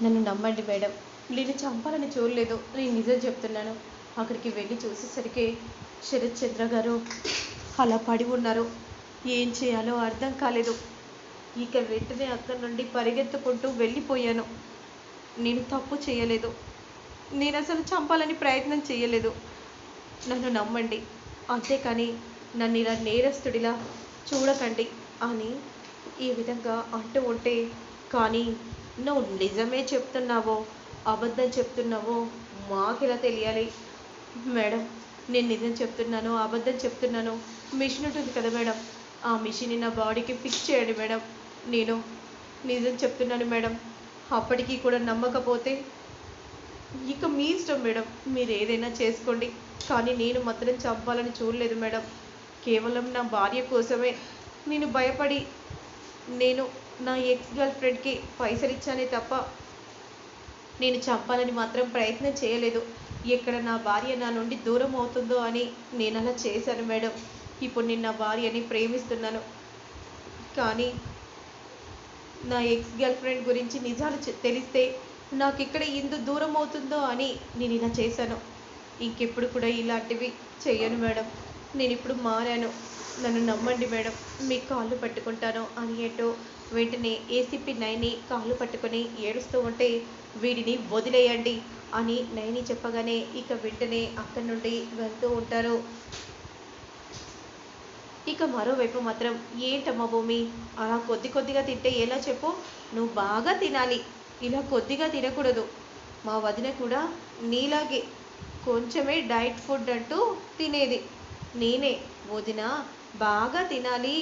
నన్ను నమ్మండి మేడం. నేను చంపాలని చూడలేదు. నేను నిజం చెప్తున్నాను. అక్కడికి వెళ్ళి చూసేసరికి శరత్ చంద్ర గారు అలా పడి ఉన్నారు. ఏం చేయాలో అర్థం కాలేదు. ఇక వెంటనే అక్కడి నుండి పరిగెత్తుకుంటూ వెళ్ళిపోయాను. నేను తప్పు చేయలేదు. నేను అసలు చంపాలని ప్రయత్నం చేయలేదు. నన్ను నమ్మండి. అంతేకాని నన్ను ఇలా నేరస్తుడిలా చూడకండి అని ఈ విధంగా అంటూ ఉంటే కానీ నువ్వు నిజమే చెప్తున్నావో? అబద్ధం చెప్తున్నావో? మాకెలా తెలియాలి? మేడం నేను నిజం చెప్తున్నాను అబద్ధం చెప్తున్నాను. మిషన్ ఉంటుంది కదా మేడం. ఆ మిషన్ నా బాడీకి ఫిక్స్ చేయండి మేడం. నేను నిజం చెప్తున్నాను మేడం. అప్పటికీ కూడా నమ్మకపోతే ఇక మీ ఇష్టం మేడం. మీరు ఏదైనా చేసుకోండి. కానీ నేను మాత్రం చంపాలని చూడలేదు మేడం. కేవలం నా భార్య కోసమే నేను భయపడి నేను నా ఎక్స్ గర్ల్ ఫ్రెండ్కి పైసలు ఇచ్చానే తప్ప నేను చంపాలని మాత్రం ప్రయత్నం చేయలేదు. ఎక్కడ నా భార్య నా నుండి దూరం అవుతుందో అని నేను అలా చేశాను మేడం. ఇప్పుడు నేను నా భార్యని ప్రేమిస్తున్నాను. కానీ నా ఎక్స్ గర్ల్ ఫ్రెండ్ గురించి నిజాలు తెలిస్తే నాకు ఇక్కడ ఇందు దూరం అవుతుందో అని నేను ఇలా చేశాను. ఇంకెప్పుడు కూడా ఇలాంటివి చేయను మేడం. నేను ఇప్పుడు మారాను. నన్ను నమ్మండి మేడం. మీ కాళ్ళు పట్టుకుంటాను అని ఏటో వెంటనే ఏసీపీ నైని కాళ్ళు పట్టుకొని ఏడుస్తూ ఉంటే వీడిని వదిలేయండి అని నయని చెప్పగానే ఇక వెంటనే అక్కడి నుండి వెళ్తూ ఉంటారు. ఇక మరోవైపు మాత్రం ఏంటమ్మా భూమి అలా కొద్ది కొద్దిగా తింటే ఎలా చెప్పు? నువ్వు బాగా తినాలి. ఇలా కొద్దిగా తినకూడదు. మా వదిన కూడా నీలాగే కొంచెమే డైట్ ఫుడ్ అంటూ తినేది. నేనే వదిన బాగా తినాలి.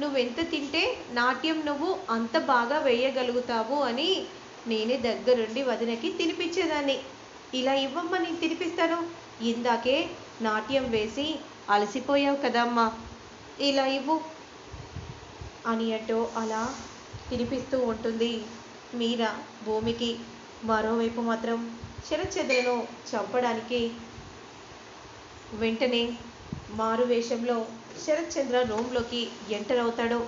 నువ్వెంత తింటే నాట్యం నువ్వు అంత బాగా వేయగలుగుతావు అని నేనే దగ్గరుండి వదినకి తినిపించేదాన్ని. ఇలా ఇవ్వమ్మా నేను తినిపిస్తాను. ఇందాకే నాట్యం వేసి అలసిపోయావు కదమ్మా. ఇలా ఇవ్వు అని అటో అలా తినిపిస్తూ ఉంటుంది మీరా భూమికి. మరోవైపు మాత్రం శరచంద్రను చంపడానికి వెంటనే మారు వేషంలో శరత్చంద్ర రూమ్లోకి ఎంటర్ అవుతాడు.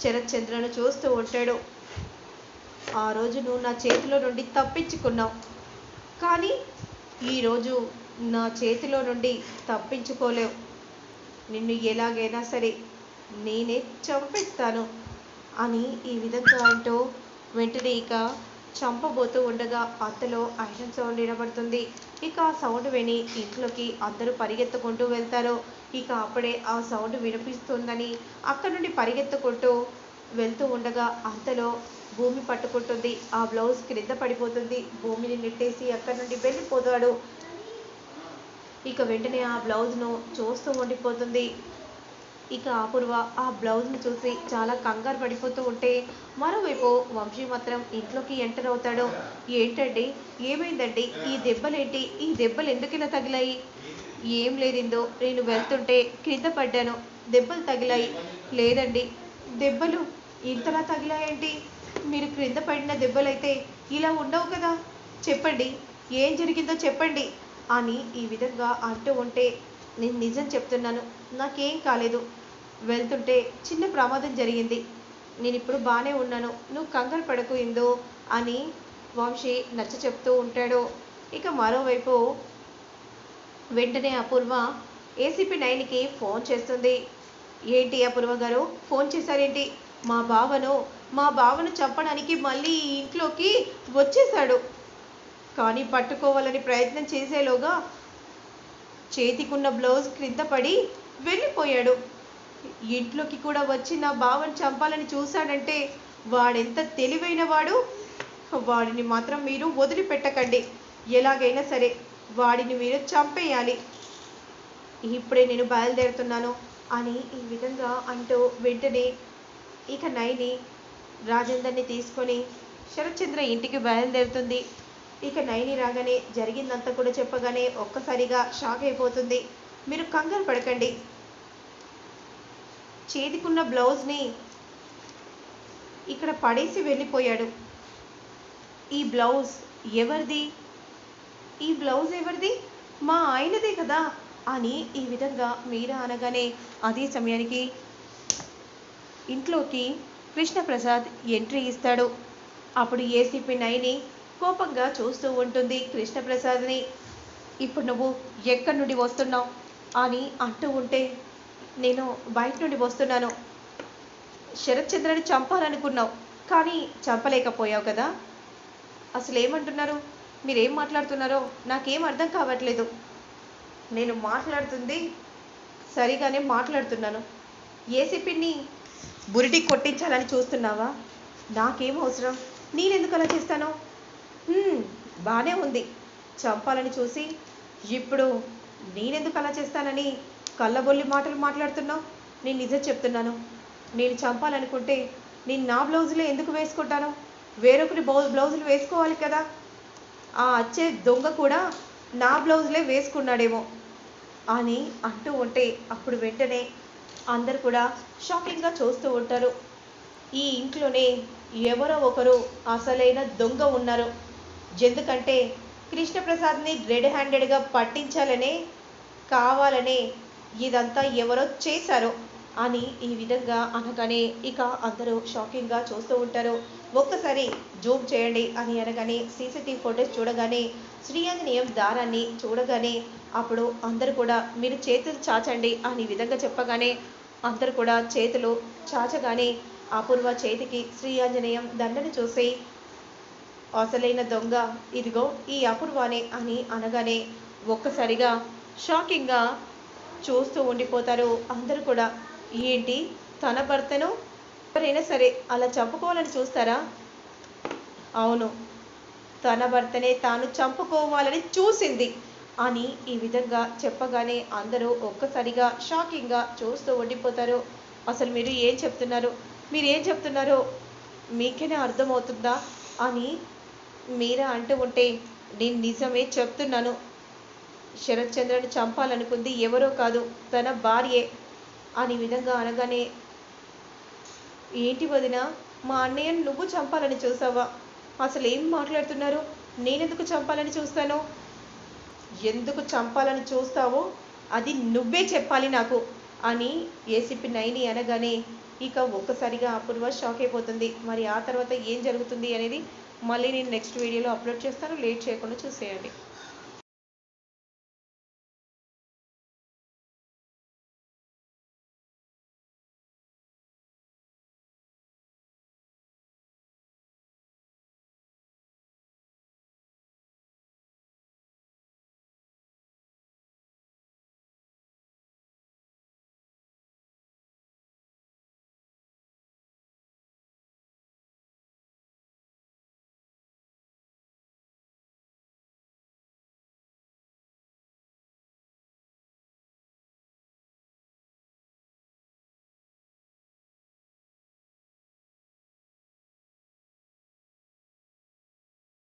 శరత్చంద్రను చూస్తూ ఉంటాడు. ఆ రోజు నువ్వు నా చేతిలో నుండి తప్పించుకున్నావు. కానీ ఈరోజు నా చేతిలో నుండి తప్పించుకోలేవు. నిన్ను ఎలాగైనా సరే నేనే చంపేస్తాను అని ఈ విధంగా అంటూ వెంటనే ఇక చంపబోతూ ఉండగా అంతలో ఐరన్ సౌండ్ వినబడుతుంది ఇక ఆ సౌండ్ విని ఇంట్లోకి అందరూ పరిగెత్తుకుంటూ వెళ్తారు. ఇక అప్పుడే ఆ సౌండ్ వినిపిస్తుందని అక్కడ నుండి పరిగెత్తుకుంటూ వెళ్తూ ఉండగా అంతలో భూమి పట్టుకుంటుంది. ఆ బ్లౌజ్ క్రింద పడిపోతుంది. భూమిని నెట్టేసి అక్కడి నుండి వెళ్ళిపోతాడు. ఇక వెంటనే ఆ బ్లౌజ్ను చూస్తూ ఉండిపోతుంది. ఇక అపూర్వ ఆ బ్లౌజ్ని చూసి చాలా కంగారు పడిపోతూ ఉంటే మరోవైపు వంశీ మాత్రం ఇంట్లోకి ఎంటర్ అవుతాడు. ఏంటండి? ఏమైందండి? ఈ దెబ్బలేంటి? ఈ దెబ్బలు ఎందుకు ఇలా తగిలాయి? ఏం లేదిందో నేను వెళ్తుంటే క్రింద పడ్డాను. దెబ్బలు తగిలాయి. లేదండి. దెబ్బలు ఇంతలా తగిలాయేంటి? మీరు క్రింద పడిన దెబ్బలైతే ఇలా ఉండవు కదా? చెప్పండి. ఏం జరిగిందో చెప్పండి. అని ఈ విధంగా అంటూ ఉంటే నేను నిజం చెప్తున్నాను నాకేం కాలేదు. వెళ్తుంటే చిన్న ప్రమాదం జరిగింది. నేను ఇప్పుడు బాగానే ఉన్నాను. నువ్వు కంగారు పడకు ఇందో అని వంశీ నచ్చ చెప్తూ ఉంటాడు. ఇక మరోవైపు వెంటనే అపూర్వ ఏసీపీ నైన్కి ఫోన్ చేస్తుంది. ఏంటి అపూర్వ గారు ఫోన్ చేశారేంటి? మా బావను మా బావను చంపడానికి మళ్ళీ ఇంట్లోకి వచ్చేసాడు కానీ పట్టుకోవాలని ప్రయత్నం చేసేలోగా చేతికున్న బ్లౌజ్ క్రింద పడి వెళ్ళిపోయాడు. ఇంట్లోకి కూడా వచ్చి నా బావని చంపాలని చూశాడంటే వాడెంత తెలివైన వాడు? వాడిని మాత్రం మీరు వదిలిపెట్టకండి. ఎలాగైనా సరే వాడిని మీరు చంపేయాలి. ఇప్పుడే నేను బయలుదేరుతున్నాను అని ఈ విధంగా అంటూ వెంటనే ఇక నైని రాజేందర్ని తీసుకొని శరత్చంద్ర ఇంటికి బయలుదేరుతుంది. ఇక నయని రాగానే జరిగిందంతా కూడా చెప్పగానే ఒక్కసారిగా షాక్ అయిపోతుంది. మీరు కంగారు పడకండి. చేతికున్న బ్లౌజ్ని ఇక్కడ పడేసి వెళ్ళిపోయాడు. ఈ బ్లౌజ్ ఎవరిది? ఈ బ్లౌజ్ ఎవరిది? మా ఆయనదే కదా అని ఈ విధంగా మీరా అనగానే అదే సమయానికి ఇంట్లోకి కృష్ణప్రసాద్ ఎంట్రీ ఇస్తాడు. అప్పుడు ఏసీపీ నైని కోపంగా చూస్తూ ఉంటుంది కృష్ణప్రసాద్ని. ఇప్పుడు నువ్వు ఎక్కడి నుండి వస్తున్నావు? అని అంటూ ఉంటే నేను బయట నుండి వస్తున్నాను. శరత్చంద్రని చంపాలనుకున్నావు కానీ చంపలేకపోయావు కదా. అసలు ఏమంటున్నారు? మీరేం మాట్లాడుతున్నారో నాకేం అర్థం కావట్లేదు. నేను మాట్లాడుతుంది సరిగానే మాట్లాడుతున్నాను. ఏసీపీని బురిటి కొట్టించాలని చూస్తున్నావా? నాకేం అవసరం? నేనెందుకు అలా చేస్తాను? బాగానే బానే ఉంది. చంపాలని చూసి ఇప్పుడు నేనెందుకు అలా చేస్తానని కళ్ళబొల్లి మాటలు మాట్లాడుతున్నావు? నేను నిజం చెప్తున్నాను. నేను చంపాలనుకుంటే నేను నా బ్లౌజులే ఎందుకు వేసుకుంటాను? వేరొకరి బౌ బ్లౌజులు వేసుకోవాలి కదా. ఆ వచ్చే దొంగ కూడా నా బ్లౌజులే వేసుకున్నాడేమో అని అంటూ ఉంటే అప్పుడు వెంటనే అందరు కూడా షాకింగ్గా చూస్తూ ఉంటారు. ఈ ఇంట్లోనే ఎవరో ఒకరు అసలైన దొంగ ఉన్నారు. ఎందుకంటే కృష్ణప్రసాద్ని రెడ్ హ్యాండెడ్గా పట్టించాలనే కావాలనే ఇదంతా ఎవరో చేశారో అని ఈ విధంగా అనగానే ఇక అందరూ షాకింగ్గా చూస్తూ ఉంటారు. ఒక్కసారి జూమ్ చేయండి అని అనగానే సీసీటీవీ ఫోటోస్ చూడగానే శ్రీయాంజనేయం దారాన్ని చూడగానే అప్పుడు అందరూ కూడా మీరు చేతులు చాచండి అని విధంగా చెప్పగానే అందరూ కూడా చేతులు చాచగానే అపూర్వ చేతికి శ్రీయాంజనేయం దండను చూసి అసలైన దొంగ. ఇదిగో ఈ అపూర్వానే అని అనగానే ఒక్కసారిగా షాకింగ్గా చూస్తూ ఉండిపోతారు అందరూ కూడా. ఏంటి? తన భర్తను? ఎవరైనా సరే అలా చంపుకోవాలని చూస్తారా? అవును తన భర్తనే తాను చంపుకోవాలని చూసింది అని ఈ విధంగా చెప్పగానే అందరూ ఒక్కసారిగా షాకింగ్గా చూస్తూ ఉండిపోతారు. అసలు మీరు ఏం చెప్తున్నారు? మీరు ఏం చెప్తున్నారో మీకేనే అర్థమవుతుందా? అని మీరా అంటూ ఉంటే నేను నిజమే చెప్తున్నాను. శరత్చంద్రని చంపాలనుకుంది ఎవరో కాదు తన భార్యే అని విధంగా అనగానే ఏంటి వదిన మా అన్నయ్యను నువ్వు చంపాలని చూసావా? అసలు ఏం మాట్లాడుతున్నారు? నేనెందుకు చంపాలని చూస్తాను? ఎందుకు చంపాలని చూస్తావో అది నువ్వే చెప్పాలి నాకు అని ఏసీపీ నైని అనగానే ఇక ఒక్కసారిగా అపూర్వ షాక్ అయిపోతుంది. మరి ఆ తర్వాత ఏం జరుగుతుంది అనేది మళ్ళీ నేను నెక్స్ట్ వీడియోలో అప్లోడ్ చేస్తాను. లేట్ చేయకుండా చూసేయండి.